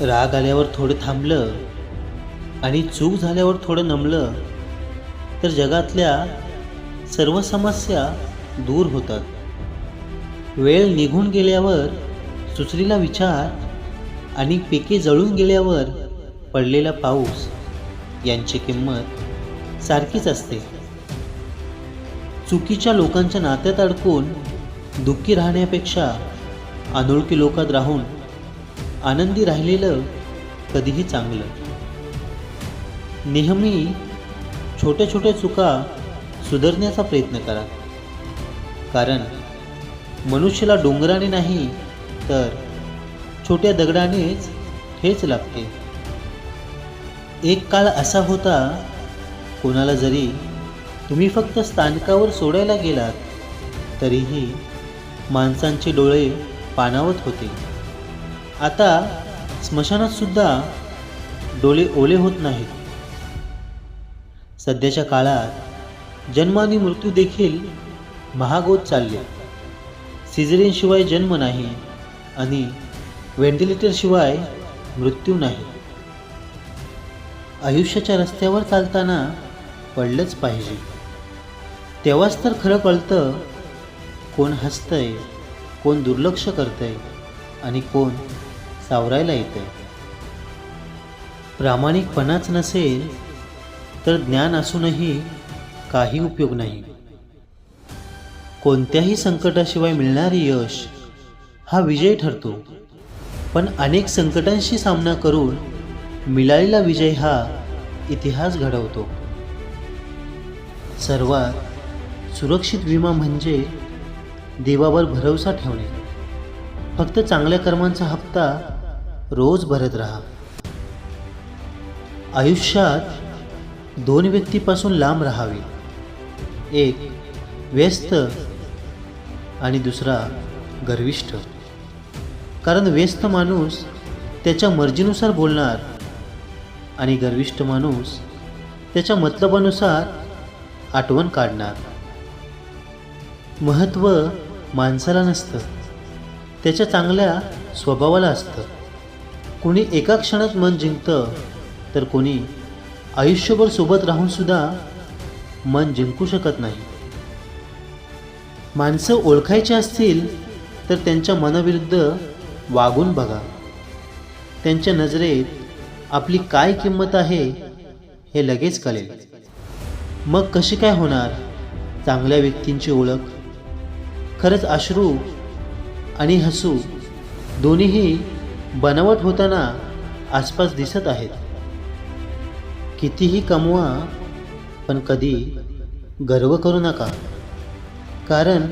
राग आल्यावर थोडं थांबलं आणि चूक झाल्यावर थोडं नमलं तर जगातल्या सर्व समस्या दूर होतात. वेळ निघून गेल्यावर सुचलेला विचार आणि पिके जळून गेल्यावर पडलेला पाऊस यांची किंमत सारखीच असते. चुकीच्या लोकांच्या नात्यात अडकून दुःखी राहण्यापेक्षा अनोळखी लोकात राहून आनंदी राहिलेलं कधीही चांगलं. नेहमी छोट्या छोट्या चुका सुधारण्याचा प्रयत्न करा. कारण मनुष्याला डोंगराने नाही तर छोट्या दगडानेच ठेच लागते. एक काळ असा होता कोणाला जरी तुम्ही फक्त स्थानकावर सोडायला गेलात तरीही माणसांचे डोळे पाणावत होते. आता स्मशानात सुद्धा डोळे ओले होत नाहीत. सध्याच्या काळात जन्म आणि मृत्यू देखील महाग होत चालले. सिझरिनशिवाय जन्म नाही आणि व्हेंटिलेटरशिवाय मृत्यू नाही. आयुष्याच्या रस्त्यावर चालताना पडलंच पाहिजे. तेव्हाच तर खरं कळतं कोण हसतंय कोण दुर्लक्ष करतंय आणि कोण सावरायला येतंय प्रामाणिकपणाच नसेल तर ज्ञान असूनही काही उपयोग नाही. कोणत्याही संकटाशिवाय मिळणारे यश हा विजय ठरतो. पण अनेक संकटांशी सामना करून मिळालेला विजय हा इतिहास घडवतो. सर्वात सुरक्षित विमा म्हणजे देवावर भरवसा ठेवणे. फक्त चांगल्या कर्मांचा हप्ता रोज भरत राहा. आयुष्यात दोन व्यक्तीपासून लांब राहावी. एक व्यस्त आणि दुसरा गर्विष्ठ. कारण व्यस्त माणूस त्याच्या मर्जीनुसार बोलणार आणि गर्विष्ठ माणूस त्याच्या मतलबानुसार आठवण काढणार. महत्त्व माणसाला नसतं. त्याच्या चांगल्या स्वभावाला असतं. कोणी एका क्षणात मन जिंकतं तर कोणी आयुष्यभर सोबत राहून सुद्धा मन जिंकू शकत नाही. माणसं ओळखायची असतील तर त्यांच्या मनाविरुद्ध वागून बघा. त्यांच्या नजरेत आपली काय किंमत आहे हे लगेच कळेल. मग कशी काय होणार? चांगल्या व्यक्तींची ओळख खरंच अश्रू आणि हसू दोन्हीही बनावट होताना आसपास दिसत आहेत. कितीही कमवा पण कधी गर्व करू नका. कारण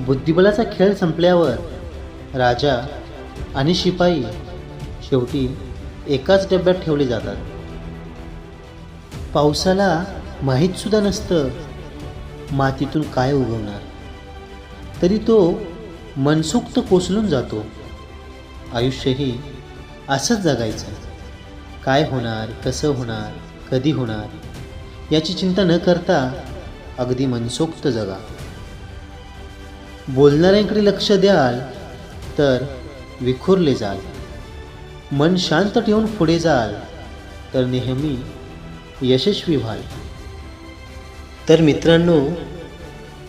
बुद्धिबलाचा खेळ संपल्यावर राजा आणि शिपाई शेवटी एकाच डब्यात ठेवले जातात. पावसाला माहीतसुद्धा नसतं मातीतून काय उगवणार. तरी तो मनसुक्त कोसलून जातो. आयुष्यही असंच जगायचं काय होणार कसं होणार कधी होणार याची चिंता न करता अगदी मनसोक्त जगा. बोलणाऱ्यांकडे लक्ष द्याल तर विखुरले जाल. मन शांत ठेवून पुढे जाल तर नेहमी यशस्वी व्हाल. तर मित्रांनो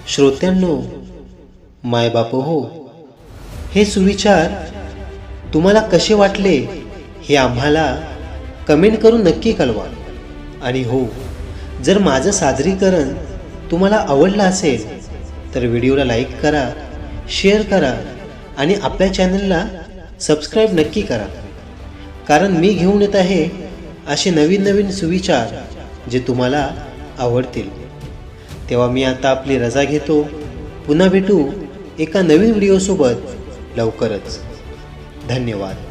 श्रोत्यांनो मायबाप हो हे सुविचार तुम्हाला कसे वाटले हे आम्हाला कमेंट करून नक्की कळवा. आणि हो जर माझं सादरीकरण तुम्हाला आवडलं असेल तर व्हिडिओला लाईक करा शेअर करा आणि आपल्या चॅनलला सबस्क्राईब नक्की करा. कारण मी घेऊन येत आहे असे नवीन नवीन सुविचार जे तुम्हाला आवडतील. तेव्हा मी आता आपली रजा घेतो. पुन्हा भेटू एका नवीन व्हिडिओसोबत लवकरच. धन्यवाद.